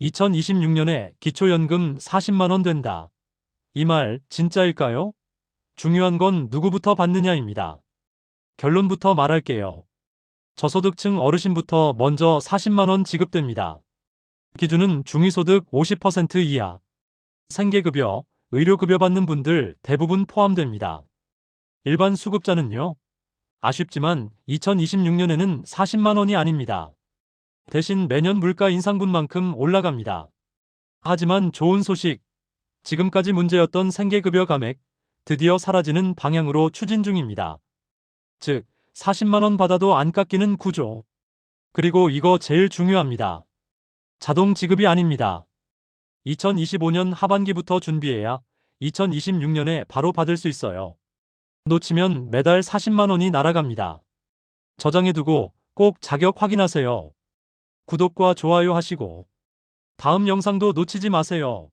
2026년에 기초연금 40만원 된다. 이 말 진짜일까요? 중요한 건 누구부터 받느냐입니다. 결론부터 말할게요. 저소득층 어르신부터 먼저 40만원 지급됩니다. 기준은 중위소득 50% 이하. 생계급여, 의료급여 받는 분들 대부분 포함됩니다. 일반 수급자는요? 아쉽지만 2026년에는 40만원이 아닙니다. 대신 매년 물가 인상분만큼 올라갑니다. 하지만 좋은 소식. 지금까지 문제였던 생계급여 감액, 드디어 사라지는 방향으로 추진 중입니다. 즉, 40만원 받아도 안 깎이는 구조. 그리고 이거 제일 중요합니다. 자동 지급이 아닙니다. 2025년 하반기부터 준비해야 2026년에 바로 받을 수 있어요. 놓치면 매달 40만원이 날아갑니다. 저장해두고 꼭 자격 확인하세요. 구독과 좋아요 하시고 다음 영상도 놓치지 마세요.